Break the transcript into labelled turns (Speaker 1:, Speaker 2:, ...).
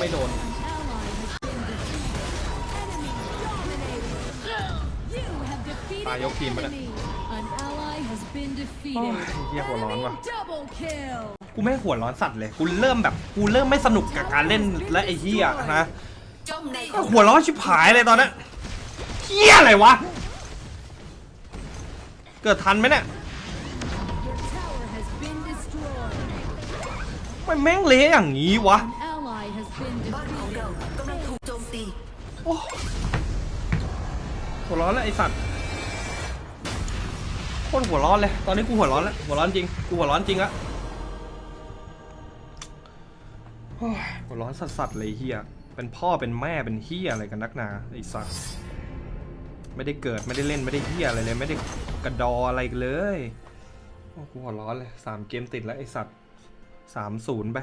Speaker 1: ไม่โดน
Speaker 2: ตายยกทีมไปแล้ว
Speaker 1: โอ้ยเหี้ยหัวร้อนว่ะ
Speaker 2: Double kill.
Speaker 1: กูไม่หัวร้อนสัตว์เลยกูเริ่มแบบกูเริ่มไม่สนุกกับการเล่นและไอ้เหี้ยนะ
Speaker 3: จมใน
Speaker 1: หัวร้อนชิบหายเลยตอนนั้นเหี้ยอะไรวะเกิดทันไหมเนี่ย
Speaker 2: Your tower has been destroyed.
Speaker 1: มันแม่งเละอย่างนี้วะ
Speaker 3: เรากำลังถูกโจมตี
Speaker 1: โอ้หัวร้อนแล้วไอสัตว์โคตรหัวร้อนเลย ตอนนี้กูหัวร้อนแล้ว หัวร้อนจริง กูหัวร้อนจริงละหัวร้อนสัสๆเลยเฮียเป็นพ่อเป็นแม่เป็นเฮียอะไรกันนักหนาไอสัตว์ไม่ได้เกิดไม่ได้เล่นไม่ได้เฮียอะไรเลย ไม่ได้กระดออะไรเลยโอ้กูหัวร้อนเลยสามเกมติดแล้วไอสัตว์สามศูนย์ไป